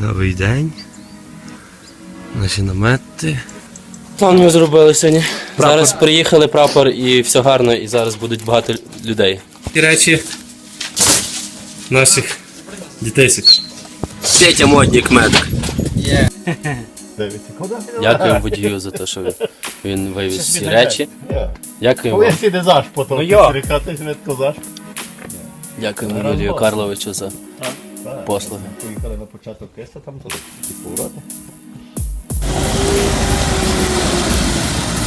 Новий день. Наші намети. План ми зробили сьогодні. Зараз приїхали прапор і все гарно, і зараз будуть багато людей. І речі наших дітейсик. Петя модник медик. Дякуємо водію за те, що він- він вивіз всі речі. Дякуємо вам. Не заш потом, Ну, йо. перекатись метко заш. Дякуємо Юлію Карловичу за послуги. Поїхали на початок кеса, там туди, ті повороти.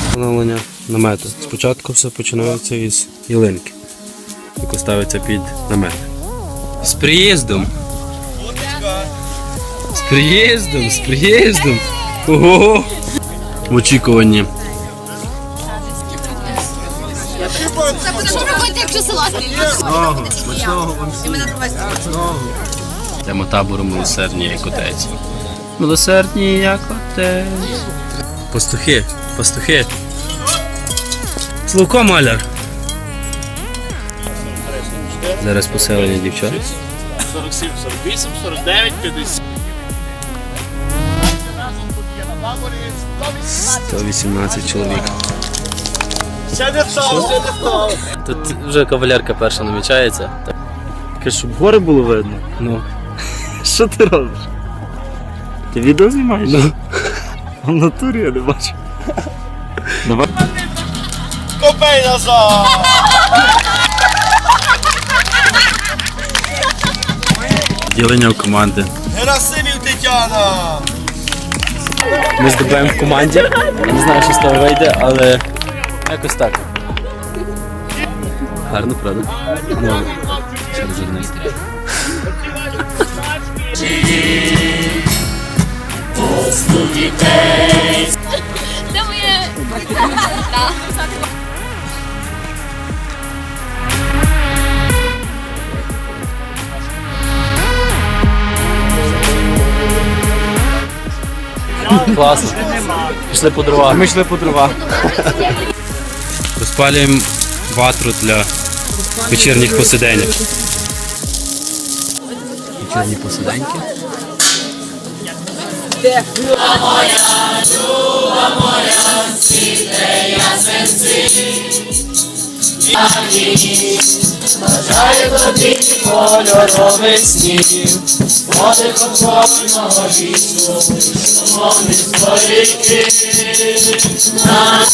Встановлення намету. Спочатку все починається із ялинки, яку ставиться під намет. З приїздом! З приїздом, з приїздом! Ого! В очікуванні. Це будеш робити, якщо салат. Тема табору милосердні як отець. Милосердні як отець. Пастухи, пастухи. Слуко маляр. Зараз поселення дівчат. 47, 48, 49, 50. 118 чоловік. Ще не став, ще не став. Тут вже кавалерка перша намічається. Так. Таке, щоб гори було видно. Ну. Що ти робиш? Ти відео знімаєш? Ну. В натурі я не бачу. Давай. Копей назад! Ділення в команди. Герасимів Тетяна! Ми здобуваємо в команді. Не знаю, що з того вийде, але якось так. Гарно, правда? Ну, через одне. Це моє. Класно. Пішли по дрова. Ми йшли по дрова. Розпалюємо ватру для вечірніх посиденьок. Вечірні посиденьки. Бажаю тобі Кольорових снів, подихом кожного лісу, на